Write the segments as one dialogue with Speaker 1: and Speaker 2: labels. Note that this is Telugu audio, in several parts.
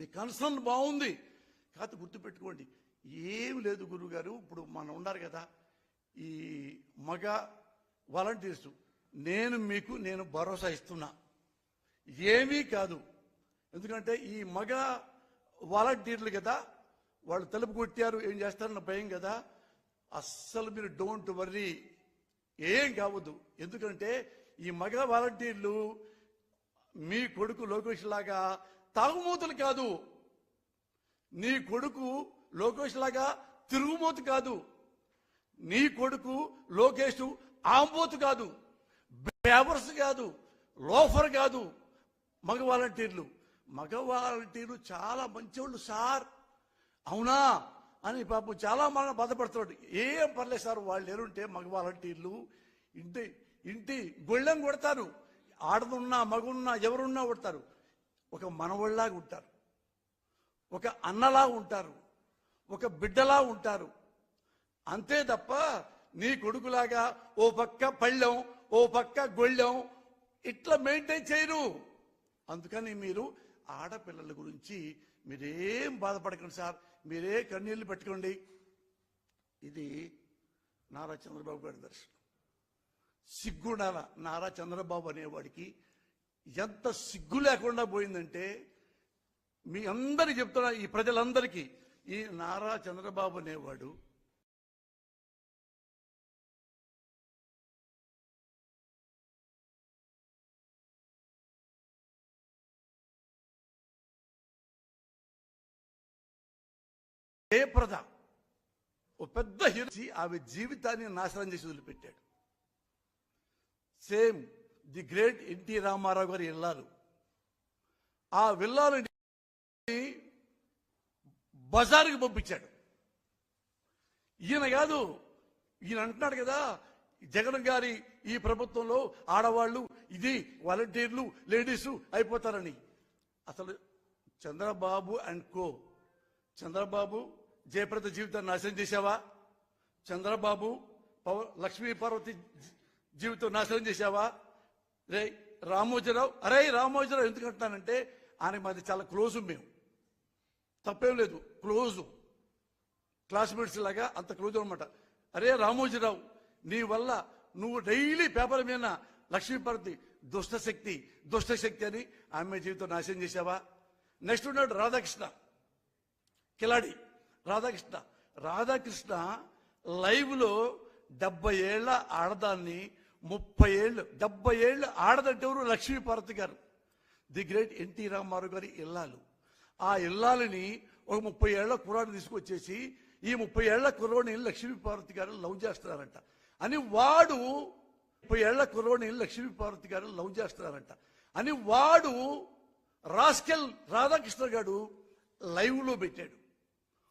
Speaker 1: మీ కన్సర్న్ బాగుంది. కాకపోతే గుర్తుపెట్టుకోండి ఏమి లేదు గురువుగారు ఇప్పుడు మనం ఉన్నారు కదా ఈ మగ వాలంటీర్స్ నేను మీకు నేను భరోసా ఇస్తున్నా. ఏమీ కాదు. ఎందుకంటే ఈ మగ వాలంటీర్లు కదా వాళ్ళు తలుపు కొట్టారు ఏం చేస్తారన్న భయం కదా. అస్సలు మీరు డోంట్ వర్రీ. ఏం కావద్దు. ఎందుకంటే ఈ మగ వాలంటీర్లు మీ కొడుకు లోకేష్ లాగా తాగుమూతలు కాదు. నీ కొడుకు లోకేష్ లాగా తిరుగుమూతు కాదు. నీ కొడుకు లోకేష్ ఆంబోతు కాదు. బేవర్స్ కాదు. లోఫర్ కాదు. మగ వాలంటీర్లు. మగ వాలంటీర్లు చాలా మంచివాళ్ళు సార్. అవునా? అని పాపం చాలా మన బాధపడుతున్నాడు. ఏం పర్లేదు సార్ వాళ్ళు ఎరుంటే మగ వాలంటీర్లు ఇంటి ఇంటి గొళ్ళెం కొడతారు. ఆడదున్నా మగున్నా ఎవరున్నా కొడతారు. ఒక మనవళ్ళలాగా ఉంటారు. ఒక అన్నలా ఉంటారు. ఒక బిడ్డలా ఉంటారు. అంతే తప్ప నీ కొడుకులాగా ఓ పక్క పళ్ళెం ఓ పక్క గొళ్ళెం ఇట్లా మెయింటైన్ చేయరు. అందుకని మీరు ఆడపిల్లల గురించి మీరేం బాధపడకండి సార్. మీరే కన్నీళ్ళు పెట్టుకోండి. ఇది నారా చంద్రబాబు గారి దర్శనం. సిగ్గుండాల నారా చంద్రబాబు అనేవాడికి ఎంత సిగ్గు లేకుండా పోయిందంటే మీ అందరికి చెప్తున్నా ఈ ప్రజలందరికీ ఈ నారా చంద్రబాబు అనేవాడు జయప్రద ఓ పెద్ద హీరో ఆమె జీవితాన్ని నాశనం చేసి వదిలిపెట్టాడు. Same the great NT Rama Rao garu వెళ్ళారు. ఆ విల్లాలు బజారుకి పంపించాడు. ఈయన కాదు ఈయన అంటున్నాడు కదా జగన్ గారి ఈ ప్రభుత్వంలో ఆడవాళ్ళు ఇది వాలంటీర్లు లేడీస్ అయిపోతారని. అసలు చంద్రబాబు అండ్ కో చంద్రబాబు జయప్రద జీవితాన్ని నాశనం చేశావా? చంద్రబాబు పవ- లక్ష్మీ పార్వతి జీవితం నాశనం చేశావా? రే రామోజీరావు అరే రామోజీరావు ఎందుకు అంటున్నానంటే ఆయన మాది చాలా క్లోజ్ మేము. తప్పేం లేదు క్లోజు. క్లాస్మేట్స్ లాగా అంత క్లోజ్ అనమాట అరే రామోజీరావు నీ వల్ల నువ్వు డైలీ పేపర్ మీద లక్ష్మీపార్వతి దుష్టశక్తి దుష్టశక్తి అని ఆమె జీవితం నాశనం చేసావా నెక్స్ట్ ఉన్నాడు రాధాకృష్ణ కిలాడి. రాధాకృష్ణ రాధాకృష్ణ లైవ్లో డెబ్బై ఏళ్ళ ఆడదాన్ని ముప్పై ఏళ్ళు డెబ్బై ఏళ్ళు ఆడదంటే లక్ష్మీపార్వతి గారు. ది గ్రేట్ ఎన్టీ రామారావు గారి ఇల్లాలు. ఆ ఇల్లాలని ఒక ముప్పై ఏళ్ళ కుర్రాడు తీసుకొచ్చేసి ఈ ముప్పై ఏళ్ళ కుర్రోడిని లక్ష్మీపార్వతి గారు లవ్ చేస్తున్నారంట. అని వాడు ముప్పై ఏళ్ళ కుర్రోడిని లక్ష్మీపార్వతి గారు లవ్ చేస్తున్నారంట. అని వాడు రాస్కెల్ రాధాకృష్ణ గారు లైవ్లో పెట్టాడు.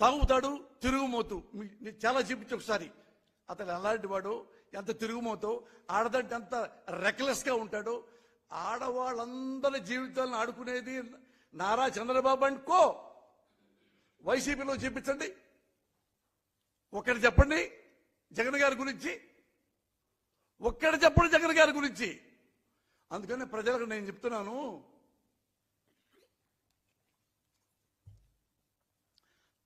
Speaker 1: తాగుతాడు తిరుగుమోతు. చాలా చూపించి ఒకసారి. అతను ఎలాంటి వాడు ఎంత తిరుగుమోతో ఆడదంటే అంత రెక్లెస్గా ఉంటాడో. ఆడవాళ్ళందరి జీవితాలను ఆడుకునేది నారా చంద్రబాబు అండ్ కో వైసీపీలో చూపించండి. ఒక్కటి చెప్పండి జగన్ గారి గురించి. ఒక్కటి చెప్పండి జగన్ గారి గురించి. అందుకని ప్రజలకు నేను చెప్తున్నాను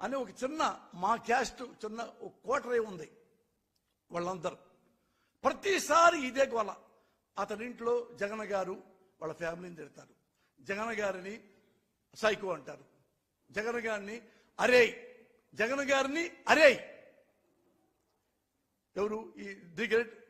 Speaker 1: అని ఒక చిన్న మా క్యాస్ట్ చిన్న ఒక కోటరే ఉంది వాళ్ళందరూ. ప్రతిసారి ఇదే గోల. అతడింట్లో జగన్ గారు వాళ్ళ ఫ్యామిలీని తిడతారు. జగన్ గారిని సైకో అంటారు. జగన్ గారిని అరే జగన్ గారిని అరే. ఎవరు? ఈ ది గ్రేట్